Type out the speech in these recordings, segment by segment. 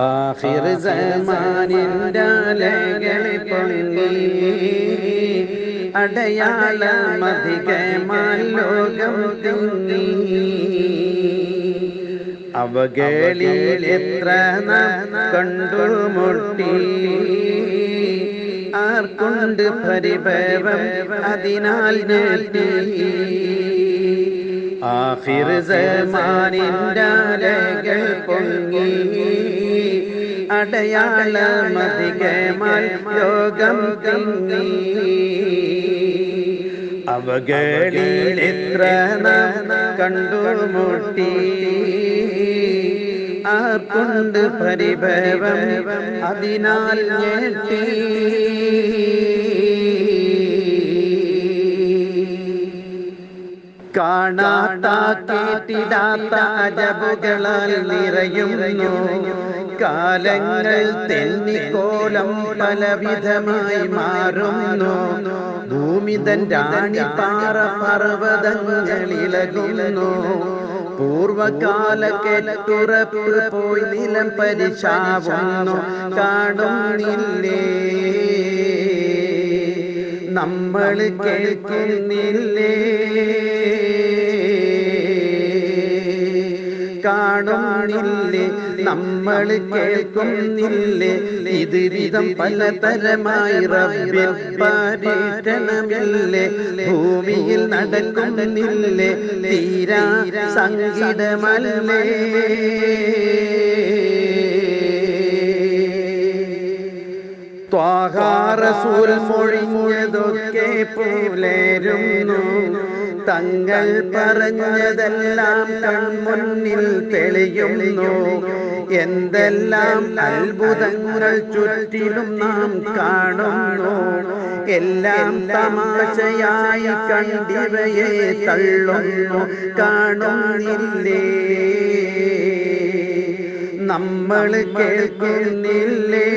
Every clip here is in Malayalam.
ആഖിർ സമാനിന്റെ അലകളെ പൊങ്ങി അടയാളമധികമാൽ ലോകം തിങ്ങി അവകളിൽ ആർക്കുണ്ട് പരിഭവം? അതിനാൽ ഞെട്ടി. ആഖിർ സമാനിന്റെ അലകൾ പൊങ്ങി അടയാളമധികമാൽ യോഗം തിങ്ങി. അവകളിൽ എത്ര നാം ആർക്കുണ്ട് പരിഭവം? അതിനാൽ ഞെട്ടി. കാണാത്ത കേട്ടിടാത്ത അജബുകളാൽ നിറയുന്നു. കാലങ്ങൾ തെന്നിക്കോലം പലവിധമായി മാറുന്നു. ഭൂമിതൻ രാണിപ്പാറ പർവതങ്ങളിലകുന്നു പൂർവകാല കെട്ടുറപ്പ് പോയി നിലം പരിശാവുന്നു. കാണുന്നില്ലേ? നമ്മൾ കേൾക്കുന്നില്ലേ? കാണുന്നില്ലേ? നമ്മൾ കേൾക്കുന്നില്ലേ? ഇത് വിധം പലതരമായി പര്യടനമില്ലേ ഭൂമിയിൽ നടക്കുന്നില്ലേ? തീരാ സംഗീതമല്ലേ ത്വാഹാറസൂൽ മൊഴിഞ്ഞതൊക്കെ പുലരുന്നു. തങ്ങൾ പറഞ്ഞതെല്ലാം കൺമുന്നിൽ തെളിയുന്നു. എന്തെല്ലാം അത്ഭുതങ്ങൾ ചുറ്റിലും നാം കാണുന്നു. എല്ലാം തമാശയായി കണ്ടിവയെ തള്ളുന്നു. കാണുന്നില്ലേ? നമ്മൾ കേൾക്കുന്നില്ലേ?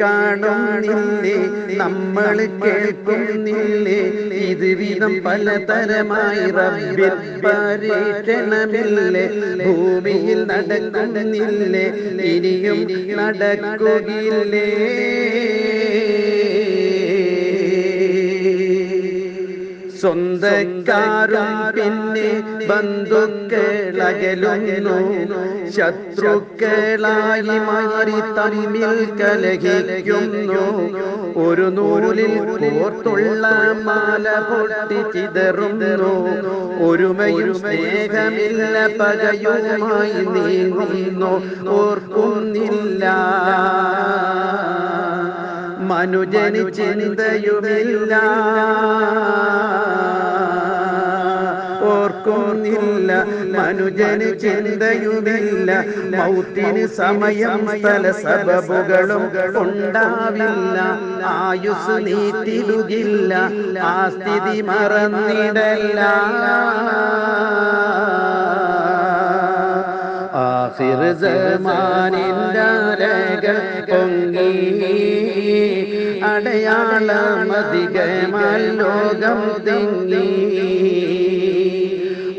കാണുന്നില്ലേ? നമ്മൾ കേൾക്കുന്നില്ലേ? ഇത് വിധം പലതരമായി റബ്ബിൽ പരീക്ഷണമില്ലേ ഭൂമിയിൽ നടക്കുന്നില്ലേ? ഇനിയും നടക്കുകയില്ലേ? സ്വന്തക്കാരും പിന്നെ ബന്ധുക്കളകലുന്നു. ശത്രുക്കളായി മാറി തമ്മിൽ കലഹിക്കുന്നു. ഒരു നൂലിൽ കോർത്തുള്ള മാല പൊട്ടി ചിതറുന്നു. ഒരുമയും സ്നേഹമില്ല പകയുമായി നീങ്ങുന്നു. ഓർക്കുന്നില്ല. മനുജന് ചിന്തയുമില്ല ഓർക്കുന്നില്ല മനുജന് ചിന്തയുമില്ല മൗത്തിന് സമയം സ്ഥല സബബുകളും ഉണ്ടാവില്ല. ആയുസ് നീട്ടിടുകില്ല. ആ സ്ഥിതി മറന്നിടല്ല. അലകൾ പൊങ്ങി അടയാളമധികമാൽ ലോകം തിങ്ങി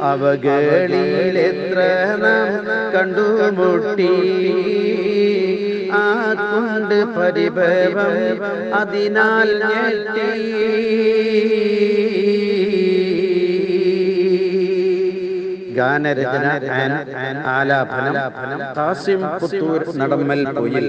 അവകളിൽ എത്ര നാം കണ്ടുമുട്ടി ആത്മാണ്ട് പരിഭവം അതിനാൽ ഞെട്ടി ഗാനരചന ആലാപനം കാസിം പുത്തൂർ നടമ്മൽ പൊയിൽ.